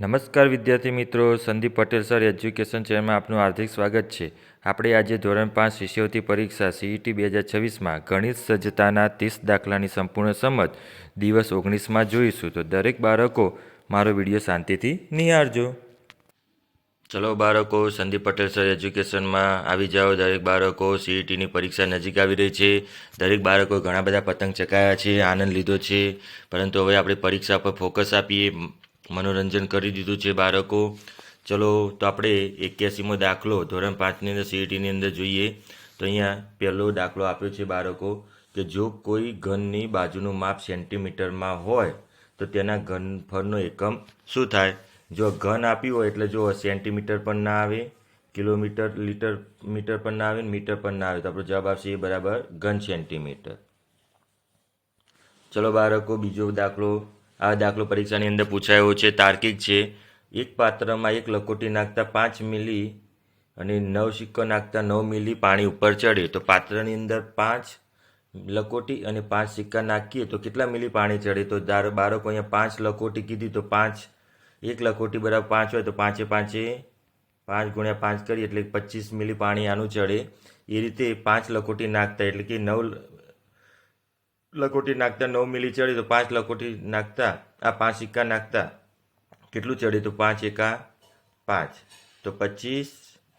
નમસ્કાર વિદ્યાર્થી મિત્રો, સંદીપ પટેલ સર, એજ્યુકેશન ચેનલમાં આપનું હાર્દિક સ્વાગત છે. આપણે આજે ધોરણ પાંચ શિષ્યવૃત્તિ પરીક્ષા સીઈટી બે હજાર છવ્વીસમાં ગણિત સજ્જતાના ત્રીસ દાખલાની સંપૂર્ણ સમજ દિવસ ઓગણીસમાં જોઈશું. તો દરેક બાળકો મારો વીડિયો શાંતિથી નિહાળજો. ચલો બાળકો, સંદીપ પટેલ સર, એજ્યુકેશનમાં આવી જાઓ. દરેક બાળકો સીઈટીની પરીક્ષા નજીક આવી રહી છે. દરેક બાળકો ઘણા બધા પતંગ ચકાયા છે, આનંદ લીધો છે. પરંતુ હવે આપણે પરીક્ષા પર ફોકસ આપીએ. મનોરંજન કરી દીધું છે બાળકો. ચલો, તો આપણે એક્યાસીમો દાખલો, ધોરણ પાંચની અંદર, સીઈટીની અંદર જોઈએ. તો અહીંયા પહેલો દાખલો આપ્યો છે બાળકો, કે જો કોઈ ઘનની બાજુનું માપ સેન્ટીમીટરમાં હોય, તો તેના ઘનફળનો એકમ શું થાય? જો ઘન આપ્યું હોય, એટલે જો સેન્ટીમીટર પણ ના આવે, કિલોમીટર, લીટર, મીટર પણ ના આવે મીટર પણ ના આવે, તો આપણો જવાબ આવશે એ બરાબર ઘન સેન્ટીમીટર. ચલો બાળકો, બીજો દાખલો. આ દાખલો પરીક્ષાની અંદર પૂછાયો છે. તાર્કિક છે. એક પાત્રમાં એક લકોટી નાખતા પાંચ મિલી અને નવ સિક્કો નાખતા નવ મિલી પાણી ઉપર ચડે. તો પાત્રની અંદર પાંચ લકોટી અને પાંચ સિક્કા નાખીએ તો કેટલા મિલી પાણી ચડે? તો ધારો બાળકો અહીંયા પાંચ લકોટી કીધી તો પાંચ, એક લકોટી બરાબર પાંચ હોય તો પાંચે પાંચે પાંચ ગુણ્યા પાંચ કરીએ એટલે પચીસ મિલી પાણી આનું ચડે. એ રીતે પાંચ લકોટી નાખતા એટલે કે નવ લકોટી નાખતા, નવ મિલી ચડી તો પાંચ લખોટી નાખતા, આ પાંચ સિક્કા નાખતા. કેટલું ચડે તો પાંચ એકા પાંચ? તો પચીસ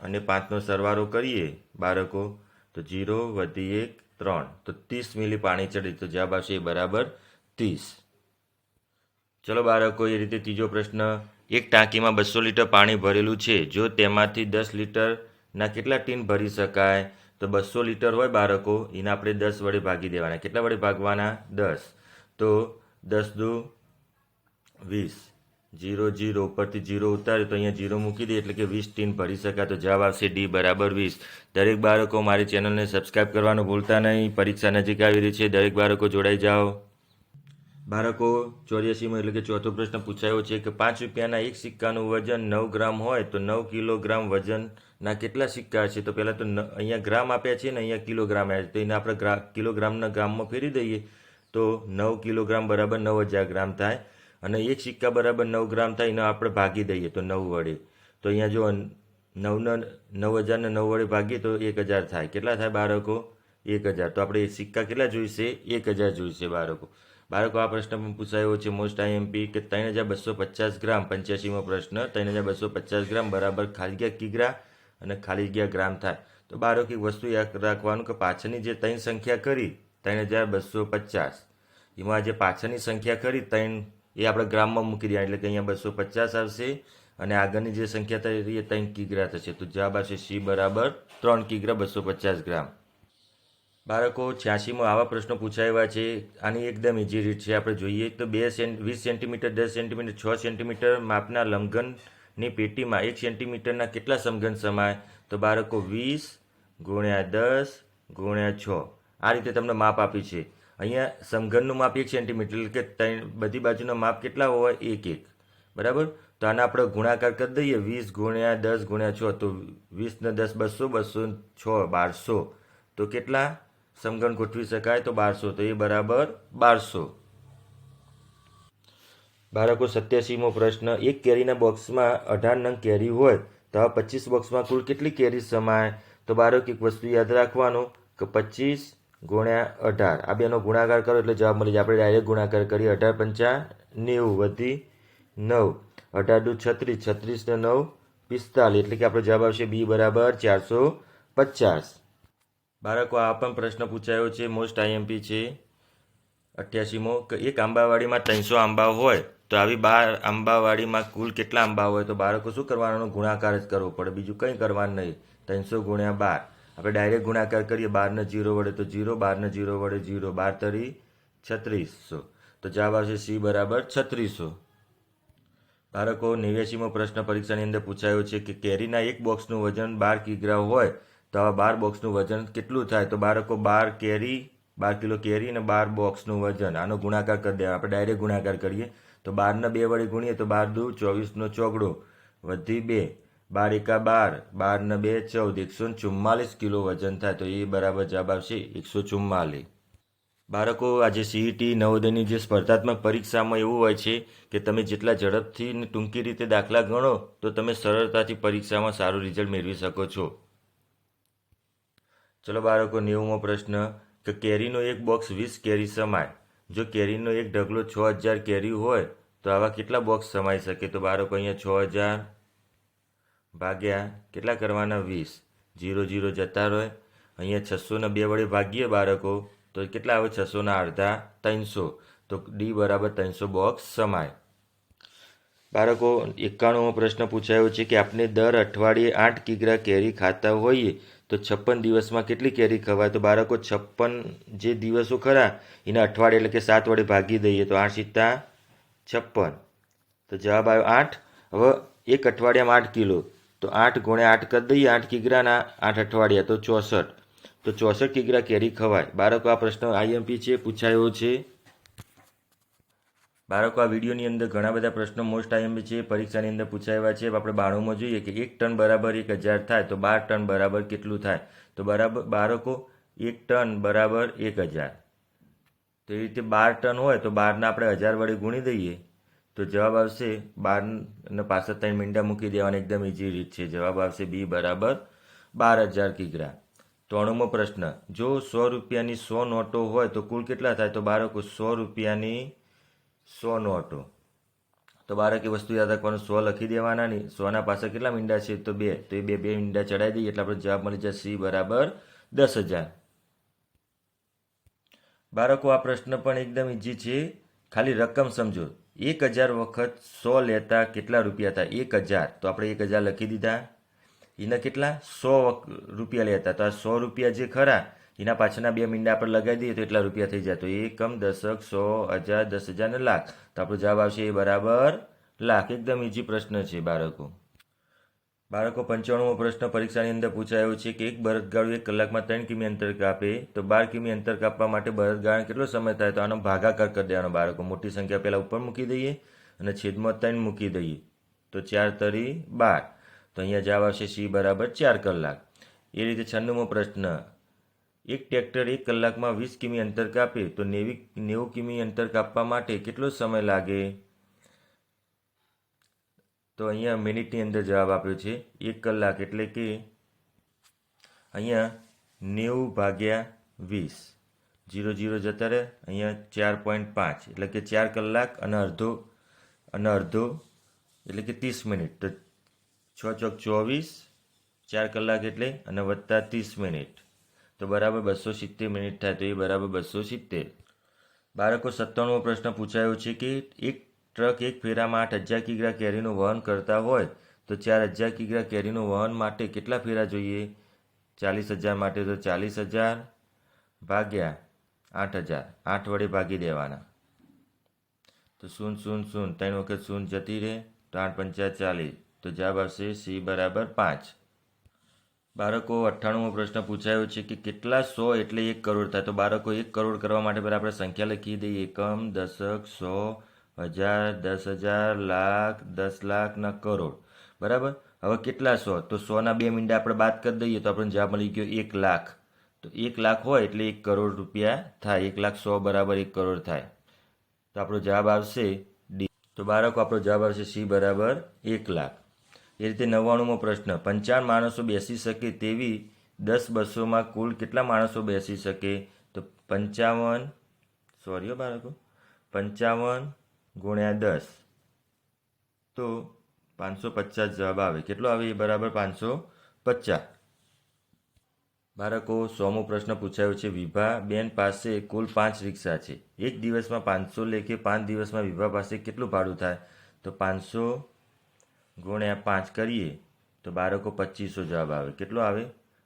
અને પાંચનો સરવાળો કરીએ બાળકો, તો જીરો વધી એક ત્રણ. તો ત્રીસ મિલી પાણી ચડે, તો જવાબ આવશે બરાબર ત્રીસ. ચલો બાળકો, એ રીતે ત્રીજો પ્રશ્ન. એક ટાંકીમાં બસો લીટર પાણી ભરેલું છે. જો તેમાંથી દસ લીટરના કેટલા ટીન ભરી શકાય? તો બસો લીટર હોય બાળકો, એને આપણે દસ વડે ભાગી દેવાના. કેટલા વડે ભાગવાના? દસ. તો દસ દુ વીસ. જીરો જીરો, ઉપરથી જીરો ઉતાર્યો તો અહીંયા જીરો મૂકી દે એટલે કે વીસ ટીન ભરી શકાય. તો જવાબ આવશે ડી બરાબર વીસ. દરેક બાળકો મારી ચેનલને સબસ્ક્રાઈબ કરવાનું ભૂલતા નહીં. પરીક્ષા નજીક આવી રહી છે. દરેક બાળકો જોડાઈ જાઓ. બાળકો, ચોર્યાસીમાં એટલે કે ચોથો પ્રશ્ન પૂછાયો છે કે પાંચ રૂપિયાના એક સિક્કાનું વજન નવ ગ્રામ હોય તો નવ કિલોગ્રામ વજનના કેટલા સિક્કા છે? તો પહેલાં તો અહીંયા ગ્રામ આપ્યા છે ને, અહીંયા કિલોગ્રામ આપ્યા છે. તો એને આપણે ગ્રા, કિલોગ્રામના ગ્રામમાં ફેરી દઈએ. તો નવ કિલોગ્રામ બરાબર નવ હજાર ગ્રામ થાય. અને એક સિક્કા બરાબર નવ ગ્રામ થાય, એને આપણે ભાગી દઈએ તો નવ વડે. તો અહીંયા જો નવના, નવ હજારને નવ વડે ભાગીએ તો એક હજાર થાય. કેટલા થાય બાળકો? એક હજાર. તો આપણે સિક્કા કેટલા જોઈશે? એક હજાર જોઈશે બાળકો. બાળકો, આ પ્રશ્ન પણ પૂછાયો છે મોસ્ટ આઈએમપી કે ત્રણ હજાર બસો પચાસ ગ્રામ, પંચ્યાસીમો પ્રશ્ન, ત્રણ હજાર બસો પચાસ ગ્રામ બરાબર ખાલી કિગ્રા? અને ખાલી જગ્યા ગ્રામ થાય. તો એક વસ્તુ યાદ રાખવાનું કે પાછળની જે ત્રણ સંખ્યા કરી, ત્રણ હજાર બસો પચાસ. એમાં જે પાછળની સંખ્યા કરી, ત્રણ એ આપણે ગ્રામમાં મૂકી દઈએ એટલે કે અહીંયા બસો પચાસ આવશે અને આગળની જે સંખ્યા થઈ એ ત્રણ કિગ્રા થશે. તો જવાબ આવશે સી બરાબર ત્રણ કિગ્રા બસો પચાસ ગ્રામ. બાળકો, છ્યાસીમાં આવા પ્રશ્નો પૂછાયા છે. આની એકદમ ઇઝી રીત છે. આપણે જોઈએ તો બે સેન્ટ, વીસ સેન્ટીમીટર, દસ સેન્ટીમીટર, છ સેન્ટીમીટર માપના લંઘનની પેટીમાં એક સેન્ટીમીટરના કેટલા સમઘન સમાય? તો બાળકો વીસ ગુણ્યા દસ ગુણ્યા છ. આ રીતે તમને માપ આપ્યું છે. અહીંયા સમઘનનું માપ એક સેન્ટીમીટર, એટલે કે ત્રણ બધી બાજુના માપ કેટલા હોય? એક એક. બરાબર? તો આને આપણે ગુણાકાર કરી દઈએ. વીસ ગુણ્યા દસ ગુણ્યા છ. તો વીસને દસ બસો બસો છ, બારસો. તો કેટલા? સમઘન ગોઠવી શકાય તો બારસો. તો એ બરાબર બારસો. બાળકો સત્યાસીમો પ્રશ્ન, એક કેરીના બોક્સમાં અઢાર નંગ કેરી હોય, તો આ પચીસ બોક્સમાં કુલ કેટલી કેરી સમાય? તો બાળક એક વસ્તુ યાદ રાખવાનું કે પચીસ ગુણ્યા અઢાર. આ બેનો ગુણાકાર કરો એટલે જવાબ મળી જાય. આપણે ડાયરેક્ટ ગુણાકાર કરીએ. અઢાર પંચા નેવું વધી નવ. અઢાર દુ છત્રીસ. છત્રીસ ને નવ પિસ્તાલીસ. એટલે કે આપણો જવાબ આવશે બી બરાબર ચારસો પચાસ. બાળકો, આ પણ પ્રશ્ન પૂછાયો છે. મોસ્ટ આઈએમપી છે અઠ્યાસીમો. કે એક આંબાવાડીમાં ત્રણસો આંબા હોય તો આવી બાર આંબાવાડીમાં કુલ કેટલા આંબા હોય તો બાળકો શું કરવાનો ગુણાકાર જ કરવો પડે? બીજું કંઈ કરવાનું નહીં. ત્રણસો ગુણ્યા બાર. આપણે ડાયરેક્ટ ગુણાકાર કરીએ. બારને જીરો વડે તો જીરો, બારને જીરો વડે જીરો. બાર તરી છત્રીસો. તો જવાબ આવશે સી બરાબર છત્રીસો. બાળકો, નેવ્યાસીમો પ્રશ્ન પરીક્ષાની અંદર પૂછાયો છે કે કેરીના એક બોક્સનું વજન બાર કિગ્રા હોય તો આવા બાર બોક્સનું વજન કેટલું થાય? તો બાળકો, બાર કેરી બાર કિલો કેરી અને બાર બોક્સનું વજન. આનો ગુણાકાર કરી દેવા આપણે ડાયરેક્ટ ગુણાકાર કરીએ. તો બારને બે વડે ગુણીએ તો બાર દુ ચોવીસનો ચોગડો વધી બે. બાર એકા બાર, બારને બે ચૌદ. એકસો ચુમ્માલીસ કિલો વજન થાય તો એ બરાબર જવાબ આવશે એકસો ચુમ્માલીસ. બાળકો, આજે સીઈટી નવોદયની જે સ્પર્ધાત્મક પરીક્ષામાં એવું હોય છે કે તમે જેટલા ઝડપથી ને ટૂંકી રીતે દાખલા ગણો, તો તમે સરળતાથી પરીક્ષામાં સારું રિઝલ્ટ મેળવી શકો છો. ચલો બાળકો, નેવુંમો પ્રશ્ન. કે કેરીનો એક બોક્સ વીસ કેરી સમાય. જો કેરીનો એક ઢગલો છ હજાર કેરી હોય, તો આવા કેટલા બોક્સ સમાઈ શકે? તો બાળકો, અહીંયા છ હજાર ભાગ્યા કેટલા કરવાના? વીસ. જીરો જીરો જતા રહે. અહીંયા છસોને બે વડે ભાગીએ બાળકો, તો કેટલા આવે? છસોના અડધા ત્રણસો. તો ડી બરાબર ત્રણસો બોક્સ સમાય. બાળકો, એકાણુંમો પ્રશ્ન પૂછાયો છે કે આપણે દર અઠવાડિયે આઠ કિગ્રા કેરી ખાતા હોઈએ તો છપ્પન દિવસમાં કેટલી કેરી ખવાય? તો બાળકો, છપ્પન જે દિવસો ખરા, એને અઠવાડિયે એટલે કે સાત વડે ભાગી દઈએ તો આઠ સિત્તા છપ્પન. તો જવાબ આવ્યો આઠ. હવે એક અઠવાડિયામાં આઠ કિલો. તો આઠ ગુણ્યા આઠ કરી દઈએ, આઠ કિગ્રાના આઠ અઠવાડિયા. તો ચોસઠ. તો ચોસઠ કિગ્રા કેરી ખવાય. બાળકો, આ પ્રશ્ન આઈએમપી છે, પૂછાયો છે. બાળકો આ વિડીયોની અંદર ઘણા બધા પ્રશ્નો મોસ્ટ આઈએમપી છે. પરીક્ષાની અંદર પૂછાયા છે. આપણે બાણુંમાં જોઈએ કે એક ટન બરાબર એક હજાર થાય તો બાર ટન બરાબર કેટલું થાય? તો બરાબર બાળકો, એક ટન બરાબર એક હજાર. તો એ રીતે બાર ટન હોય તો બારના આપણે હજાર વડે ગુણી દઈએ. તો જવાબ આવશે બાર ને પાછળ ત્રણ મીંડા મૂકી દેવાની એકદમ ઇઝી રીત છે. જવાબ આવશે બી બરાબર બાર હજાર કિગ્રા. ત્રણમો પ્રશ્ન, જો સો રૂપિયાની સો નોટો હોય તો કુલ કેટલા થાય? તો બાળકો, સો રૂપિયાની સો હતું. તો બાળક એ વસ્તુ યાદ રાખવાનું, સો લખી દેવાના નહીં. સોના પાસે કેટલા મીંડા છે? તો બે. તો એ બે બે મીંડા ચડાવી દઈએ એટલે આપણે જવાબ મળી જાય સી બરાબર દસ હજાર. બાળકો, આ પ્રશ્ન પણ એકદમ ઇઝી છે. ખાલી રકમ સમજો. એક હજાર વખત સો લેતા કેટલા રૂપિયા હતા? એક હજાર. તો આપણે એક હજાર લખી દીધા. એના કેટલા? સો રૂપિયા લેતા. તો આ સો રૂપિયા જે ખરા એના પાછળના બે મીંડા આપણે લગાવી દઈએ તો એટલા રૂપિયા થઈ જાય. તો એકમ દશક સો હજાર દસ હજાર ને લાખ. તો આપણો જવાબ આવશે એ બરાબર લાખ. એકદમ ઇઝી પ્રશ્ન છે બાળકો. બાળકો, પંચાણુંમો પ્રશ્ન પરીક્ષાની અંદર પૂછાયો છે કે એક બળદગાડું એક કલાકમાં ત્રણ કિમી અંતર કાપે તો બાર કિમી અંતર કાપવા માટે બળદગાડાને કેટલો સમય થાય? તો આનો ભાગાકાર કરી દેવાનો બાળકો. મોટી સંખ્યા પહેલાં ઉપર મૂકી દઈએ અને છેદમાં ત્રણ મૂકી દઈએ. તો ચાર તરી બાર. તો અહીંયા જવાબ આવશે સી બરાબર ચાર કલાક. એ રીતે છન્નુમો પ્રશ્ન એક ટ્રેક્ટર એક કલાકમાં વીસ કિમી અંતર કાપે તો નેવી નેવું કિમી અંતર કાપવા માટે કેટલો સમય લાગે? તો અહીંયા મિનિટની અંદર જવાબ આપ્યો છે, એક કલાક એટલે કે અહીંયા નેવું ભાગ્યા વીસ. જીરો જીરો જતા રહે, અહીંયા ચાર પોઈન્ટ પાંચ એટલે કે ચાર કલાક અને અડધો અને અડધો એટલે કે ત્રીસ મિનિટ. તો છ ચોક ચોવીસ, ચાર કલાક એટલે અને વત્તા ત્રીસ મિનિટ. તો બરાબર બસો સિત્તેર મિનિટ થાય તો એ બરાબર બસો સિત્તેર. બાળકો, સત્તાણુંમો પ્રશ્ન પૂછાયો છે કે એક ટ્રક એક ફેરામાં આઠ હજાર કિગ્રા કેરીનું વહન કરતા હોય તો ચાર હજાર કિગ્રા કેરીનું વહન માટે કેટલા ફેરા જોઈએ? ચાલીસ હજાર માટે તો ચાલીસ હજાર ભાગ્યા આઠ હજાર. આઠ વડે ભાગી દેવાના. તો શૂન શૂન શૂન. ત્રણ વખત શૂન જતી રહે તો આઠ પંચા ચાલીસ. તો જવાબ આવશે સી બરાબર પાંચ. બાળકો અઠ્ઠાણુંમો પ્રશ્ન પૂછાયો છે કે કેટલા સો એટલે એક કરોડ થાય? તો બાળકો એક કરોડ કરવા માટે પહેલાં આપણે સંખ્યા લખી દઈએ. એકમ, દશક, સો, હજાર, દસ હજાર, લાખ, દસ લાખ ના કરોડ. બરાબર? હવે કેટલા સો? તો સોના બે મીંડા આપણે બાદ કરી દઈએ તો આપણને જવાબ મળી ગયો એક લાખ. તો એક લાખ હોય એટલે એક કરોડ રૂપિયા થાય. એક લાખ સો બરાબર એક કરોડ થાય. તો આપણો જવાબ આવશે ડી. તો બાળકો, આપણો જવાબ આવશે સી બરાબર એક લાખ. એ રીતે નવ્વાણુંમો પ્રશ્ન, પંચાવન માણસો બેસી શકે તેવી દસ બસોમાં કુલ કેટલા માણસો બેસી શકે? તો પંચાવન સોરી હો બાળકો, પંચાવન ગુણ્યા દસ. તો પાંચસો પચાસ જવાબ આવે. કેટલો આવે એ બરાબર? પાંચસો પચાસ. બાળકો, સોમો પ્રશ્ન પૂછાયો છે. વિભા બેન પાસે કુલ પાંચ રિક્ષા છે. એક દિવસમાં પાંચસો લેખે પાંચ દિવસમાં વિભા પાસે કેટલું ભાડું થાય? તો પાંચસો ગુણ્યા પાંચ કરીએ, તો બાળકો પચીસો જવાબ આવે. કેટલો આવે?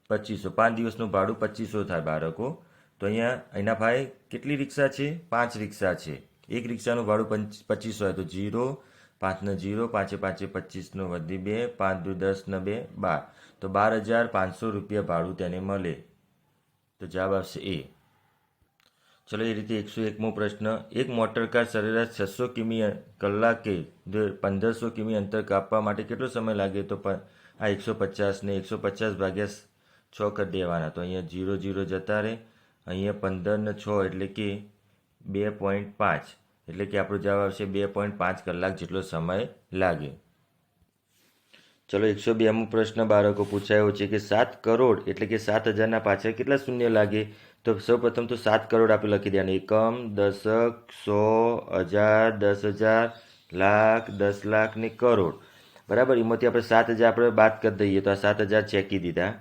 પચીસો. પાંચ દિવસનું ભાડું પચીસો થાય બાળકો. તો અહીંયા એના ભાઈ કેટલી રિક્ષા છે? પાંચ રિક્ષા છે. એક રિક્ષાનું ભાડું પંચ, પચીસો હોય તો જીરો, પાંચને જીરો, પાંચે પાંચે પચીસનો વધી બે, પાંચ દુ દસ બે, બાર. તો બાર હજાર પાંચસો રૂપિયા ભાડું તેને મળે. તો જવાબ આવશે એ. ચલો એ રીતે એકસો એકમો પ્રશ્ન, એક મોટર કાર સરેરાશ છસો કિમી કલાકે પંદરસો કિમી અંતર કાપવા માટે કેટલો સમય લાગે? તો આ એકસો પચાસને એકસો પચાસ ભાગ્યા છ કરી દેવાના. તો અહીંયા જીરો જીરો જતા રહે. અહીંયા પંદર ને છ એટલે કે બે પોઈન્ટ પાંચ. એટલે કે આપણો જવાબ આવશે બે પોઈન્ટ પાંચ કલાક જેટલો સમય લાગે. ચલો એકસો બેમો પ્રશ્ન બાળકો પૂછાયો છે કે સાત કરોડ એટલે કે સાત હજારના પાછળ કેટલા શૂન્ય લાગે? તો સૌ પ્રથમ તો સાત કરોડ આપણે લખી દેવાનું. એકમ, દશક, સો, હજાર, દસ હજાર, લાખ, દસ લાખ ને કરોડ. બરાબર? એમાંથી આપણે સાત હજાર આપણે બાદ કરી દઈએ તો આ સાત હજાર ચેકી દીધા.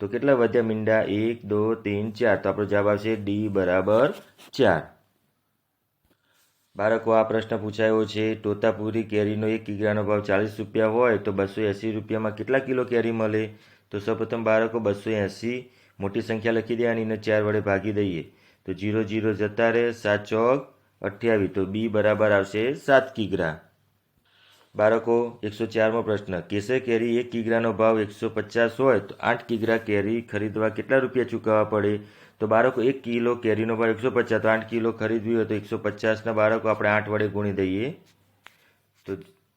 તો કેટલા વધ્યા મીંડા? એક, દો ત્રણ ચાર. તો આપણો જવાબ આવશે ડી બરાબર ચાર. બાળકો, આ પ્રશ્ન પૂછાયો છે. તોતાપુરી કેરીનો એક કિગ્રાનો ભાવ ચાલીસ રૂપિયા હોય તો બસો એંસી રૂપિયામાં કેટલા કિલો કેરી મળે? તો સૌપ્રથમ બાળકો, બસો એંસી. મોટી સંખ્યા લખી દેવાની અને ચાર વડે ભાગી દઈએ. તો જીરો જીરો જતા રહે સાત ચોક અઠ્યાવીસ. તો બી બરાબર આવશે સાત કિગ્રા. બાળકો, એકસો ચારમો પ્રશ્ન. કેસર કેરી એક કિગ્રાનો ભાવ એકસો પચાસ હોય તો આઠ કિગ્રા કેરી ખરીદવા કેટલા રૂપિયા ચૂકવવા પડે? તો બાળકો, એક કિલો કેરીનો ભાવ એકસો પચાસ. તો આઠ કિલો ખરીદવી હોય તો એકસો પચાસના બાળકો આપણે આઠ વડે ગુણી દઈએ. તો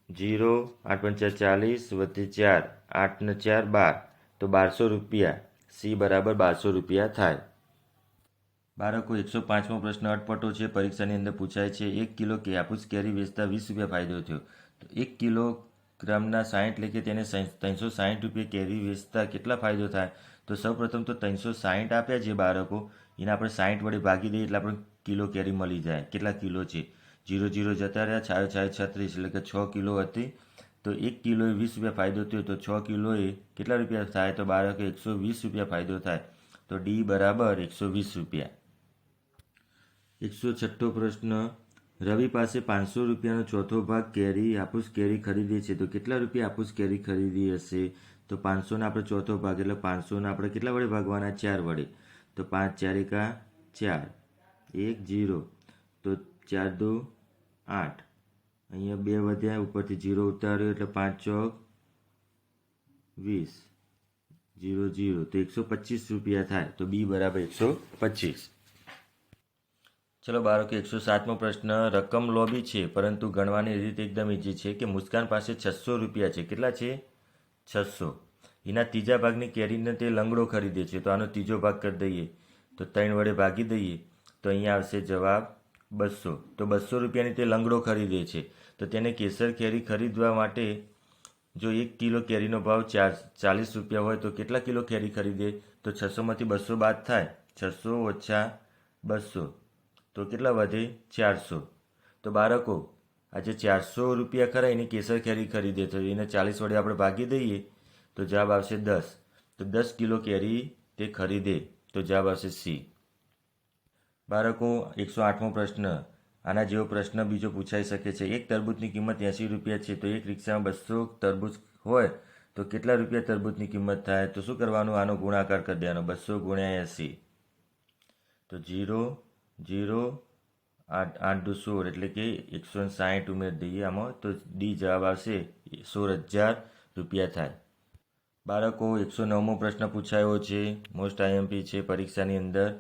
જીરો, આઠ પંચા ચાલીસ વધી ચાર, આઠ ને ચાર બાર. તો બારસો રૂપિયા. સી બરાબર બારસો રૂપિયા થાય. બાળકો, એકસો પાંચમો પ્રશ્ન અટપટો છે. પરીક્ષાની અંદર પૂછાય છે, એક કિલો કાપૂસ કેરી વેચતા વીસ રૂપિયા ફાયદો થયો. તો એક કિલો ગ્રામના સાઠ લેખે તેને ત્રણસો સાહીઠ રૂપિયા કેરી વેચતા કેટલા ફાયદો થાય? તો સૌપ્રથમ તો ત્રણસો સાહીઠ આપ્યા છે બાળકો. એને આપણે સાઠ વડે ભાગી દઈએ એટલે આપણે કિલો કેરી મળી જાય. કેટલા કિલો છે? જીરો જીરો જતા રહ્યા, છાયો છાયો છત્રીસ એટલે કે છ કિલો હતી. તો એક કિલોએ વીસ રૂપિયા ફાયદો થયો તો છ કિલોએ કેટલા રૂપિયા થાય? તો બાળકો એકસો વીસ રૂપિયા ફાયદો થાય. તો ડી બરાબર એકસો વીસ રૂપિયા. એકસો છઠ્ઠો પ્રશ્ન, રવિ પાસે પાંચસો રૂપિયાનો ચોથો ભાગ કેરી હાપુસ કેરી ખરીદી છે તો કેટલા રૂપિયા આપુસ કેરી ખરીદી હશે? તો પાંચસોના આપણે ચોથો ભાગ, એટલે પાંચસોના આપણે કેટલા વડે ભાગવાના? ચાર વડે. તો પાંચ ચાર એકા ચાર. એક જીરો. તો ચાર દો આઠ. અહીંયા બે વધ્યા, ઉપરથી જીરો ઉતાર્યો એટલે પાંચ ચોક વીસ. Zero zero. તો એકસો પચીસ રૂપિયા થાય. તો બી બરાબર એકસો પચીસ. ચલો બાળકો એકસો સાતમો પ્રશ્ન. રકમ લોબી છે, પરંતુ ગણવાની રીત એકદમ ઇઝી છે કે મુસ્કાન પાસે છસો રૂપિયા છે. કેટલા છે? છસો. એના ત્રીજા ભાગની કેરીને તે લંગડો ખરીદે છે. તો આનો ત્રીજો ભાગ કરી દઈએ. તો ત્રણ વડે ભાગી દઈએ. તો અહીંયા આવશે જવાબ બસો. તો બસો રૂપિયાની તે લંગડો ખરીદે છે. તો તેને કેસર કેરી ખરીદવા માટે જો એક કિલો કેરીનો ભાવ ચાર, ચાલીસ રૂપિયા હોય તો કેટલા કિલો કેરી ખરીદે? તો છસોમાંથી બસો બાદ થાય. છસો ઓછા બસો. તો કેટલા વધે? ચારસો. તો બાળકો, આજે ચારસો રૂપિયા ખરા એની કેસર કેરી ખરીદે તો એને ચાલીસ વડે આપણે ભાગી દઈએ, તો જવાબ આવશે દસ. તો દસ કિલો કેરી તે ખરીદે, તો જવાબ આવશે સી. બાળકો, એકસો આઠમો પ્રશ્ન. આના જેવો પ્રશ્ન બીજો પૂછાઈ શકે છે. એક તરબૂચની કિંમત એંસી રૂપિયા છે તો એક રિક્ષામાં બસો તરબૂચ હોય તો કેટલા રૂપિયા તરબૂચની કિંમત થાય? તો શું કરવાનું? આનો ગુણાકાર કરી દેવાનો. બસો ગુણ્યા એંસી. તો જીરો જીરો આઠ આઠ દુ સોળ એટલે કે એકસો સાહીઠ ઉમેરી દઈએ આમાં, તો ડી જવાબ આવશે સોળ હજાર રૂપિયા થાય. બાળકો, એકસો નવમો પ્રશ્ન પૂછાયો છે. મોસ્ટ આઈએમપી છે પરીક્ષાની અંદર.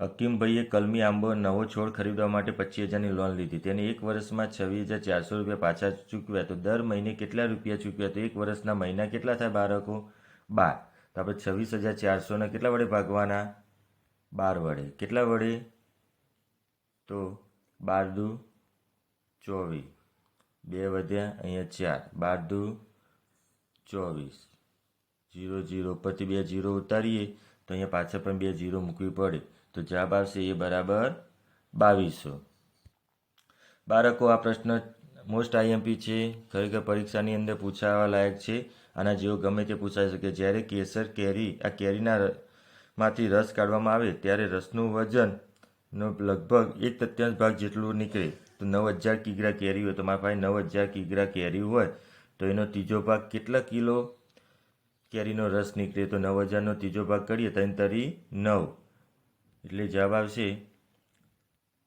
હકીમભાઈએ કલમી આંબો નવો છોડ ખરીદવા માટે પચીસ હજારની લોન લીધી. તેને એક વર્ષમાં છવ્વીસ હજાર ચારસો રૂપિયા પાછા ચૂકવ્યા. તો દર મહિને કેટલા રૂપિયા ચૂકવ્યા? તો એક વર્ષના મહિના કેટલા થાય બાળકો? બાર. તો આપણે છવ્વીસ હજાર ચારસોને કેટલા વડે ભાગવાના? બાર વડે. કેટલા વડે? તો બાર દુ ચોવીસ. બે વધ્યા, અહીંયા ચાર. બાર દુ ચોવીસ. Zero zero. પરથી બે જીરો ઉતારીએ, તો અહીંયા પાછળ પણ બે જીરો મૂકવી પડે. તો જવાબ આવશે એ બરાબર બાવીસો. બાળકો, આ પ્રશ્ન મોસ્ટ આઈએમપી છે. ખરેખર પરીક્ષાની અંદર પૂછાવા લાયક છે. આના જેવો ગમે તે પૂછાઈ શકે. જ્યારે કેસર કેરી, આ કેરીના માંથી રસ કાઢવામાં આવે ત્યારે રસનું વજનનો લગભગ એક તત્યાંશ ભાગ જેટલું નીકળે. તો નવ હજાર કિગ્રા કેરી હોય, તો મારા પાસે નવ હજાર કિગ્રા કેરી હોય, તો એનો ત્રીજો ભાગ કેટલા કિલો કેરીનો રસ નીકળે? તો નવ હજારનો ત્રીજો ભાગ કરીએ, ત્રણ તરી નવ. એટલે જવાબ આવશે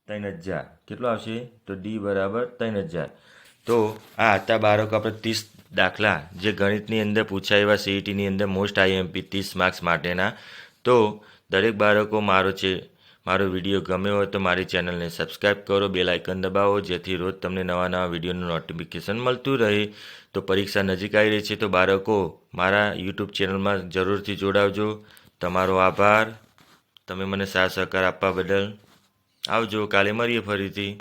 ત્રણ હજાર. કેટલો આવશે? તો ડી બરાબર ત્રણ હજાર. તો આ હતા બાળકો આપણે ત્રીસ દાખલા જે ગણિતની અંદર પૂછાય એવા સીઈટીની અંદર મોસ્ટ આઈએમપી ત્રીસ માર્ક્સ માટેના. તો દરેક બાળકો મારો છે, મારો વીડિયો ગમ્યો હોય તો મારી ચેનલને સબસ્ક્રાઈબ કરો બેલ આઇકન દબાવો, જેથી રોજ તમને નવા નવા વિડીયોનું નોટિફિકેશન મળતું રહે. તો પરીક્ષા નજીક આવી રહી છે તો બાળકો મારા યુટ્યુબ ચેનલમાં જરૂરથી જોડાવજો. તમારો આભાર. તમે મને સાથ સહકાર આપવા બદલ આવજો. કાલે મળીએ ફરીથી.